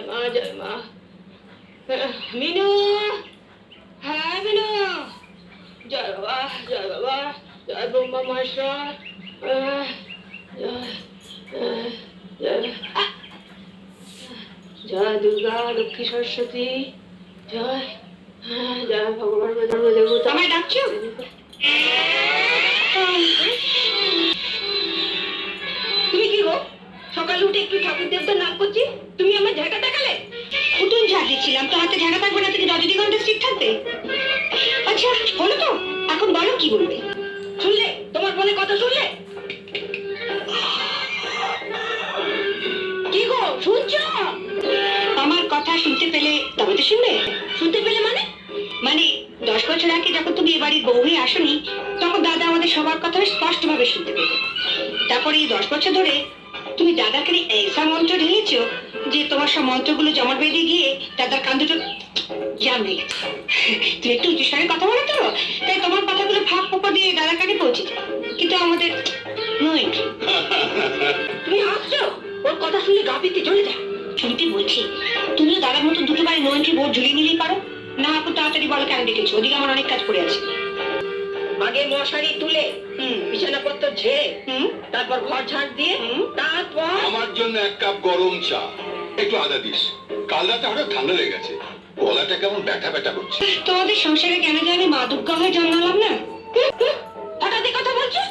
জয় মা আহ, মিনু। হ্যাঁ মিনু। জয় বাবা জয় বাবা জয় ব্রহ্মা মহেশ্বর জয় জয় দুর্গা লক্ষ্মী সরস্বতী। জয় জয় ভগবান দেবতা আমায় ডাকছো? ঠাকুর দেবতার করছি, তুমি আমার ঝাঁটা দেখালে? উঠুন ঝাড় দিচ্ছিলাম, তো হাতে ঝাড়া থাকবে না তুমি রজনীগন্ধা স্টিক থাকবে? আচ্ছা হলো তো, এখন বলো কি বলবে? শুনলে? তোমার ফোনে কথা শুনলে? কি গো, শুনছো? আমার কথা শুনতে পেলে, তবে তো শুনবে। শুনতে পেলে মানে? মানে দশ বছর আগে যখন তুমি বাড়ির বউ হয়ে আসনি, তখন দাদা আমাদের সবার কথা স্পষ্টভাবে শুনতে পেত। তারপরে এই দশ বছর ধরে তুমি দাদাকে এসা মন্ত্র ঢেলেছ যে তোমার সব মন্ত্রগুলো জমাট বেঁধে গিয়ে দাদার কান দুটো জাম হয়ে গেছে। তুমি একটু উঁচু স্বরে কথা বলো তো। তাই তোমার কথাগুলো ফাঁক ফোঁপা দিয়ে দাদার কানে পৌঁছে যায়। কিন্তু আমাদের নয়। তুমি হাসছো? ওর কথা শুনলে গা পিতে চলে যায়। শুনতে বলছি? তুমিও দাদার মতো দুটো বারে নো এন্ট্রি বোর্ড ঝুলিয়ে নিলেই পারো? না আপু তাড়াতাড়ি বলো কেন ডেকেছো? ওদিকে আমার অনেক কাজ পড়ে আছে। আগে মশারি তুলে হুম। বিছানাপত্র ঝেড়ে হুম। তারপর ঘর ঝাড় দিয়ে জন্য এক কাপ গরম চা। একটু আদা দিস। কাল রাতে হঠাৎ ঠান্ডা লেগে গেছে। গলাটা কেমন ব্যথা ব্যথা করছে। তোমাদের সংসারে কেন জানি মা দুর্গা হয়ে জন্মালাম না? হঠাৎ কথা বলছো?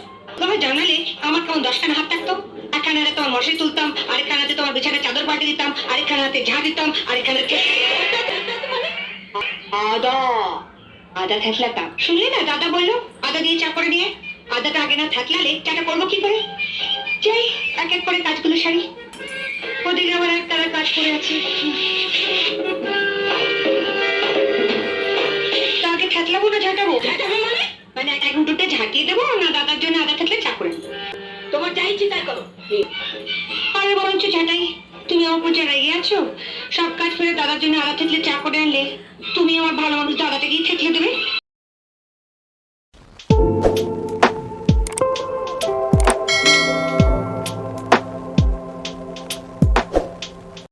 জানালে আমার কেমন দশখানা হাত থাকতো? একখানা হাতে তোমার মশারি তুলতাম, আরেকখানা হাতে তোমার বিছানায় চাদর পাঠিয়ে দিতাম, আরেকখানা হাতে ঝাঁ দিতাম, আরেকখানা হাতে আদা। আদা থাকলাতাম শুনলে না দাদা বলল, আদা দিয়ে চা করে নিয়ে। আদাটা আগে না থাকলালে চাটা করব কি করে? যাই, এক এক করে কাজগুলো সারি। করে আছি। তাকে আগে না ঝাঁটাবে মানে? মানে এক দুটো ঝাঁকিয়ে দেবো না দাদার জন্য আদা থাকলে চা করে তোমার যা ইচ্ছে তাই করো। আরে বরঞ্চ ঝাঁটাই তুমি আমার উপর রেগে আছো, সব কাজ ফেলে দাদার জন্য আদা থাকলে চা করে আনলে, তুমি আমার ভালো মানুষ দাদাটা গিয়ে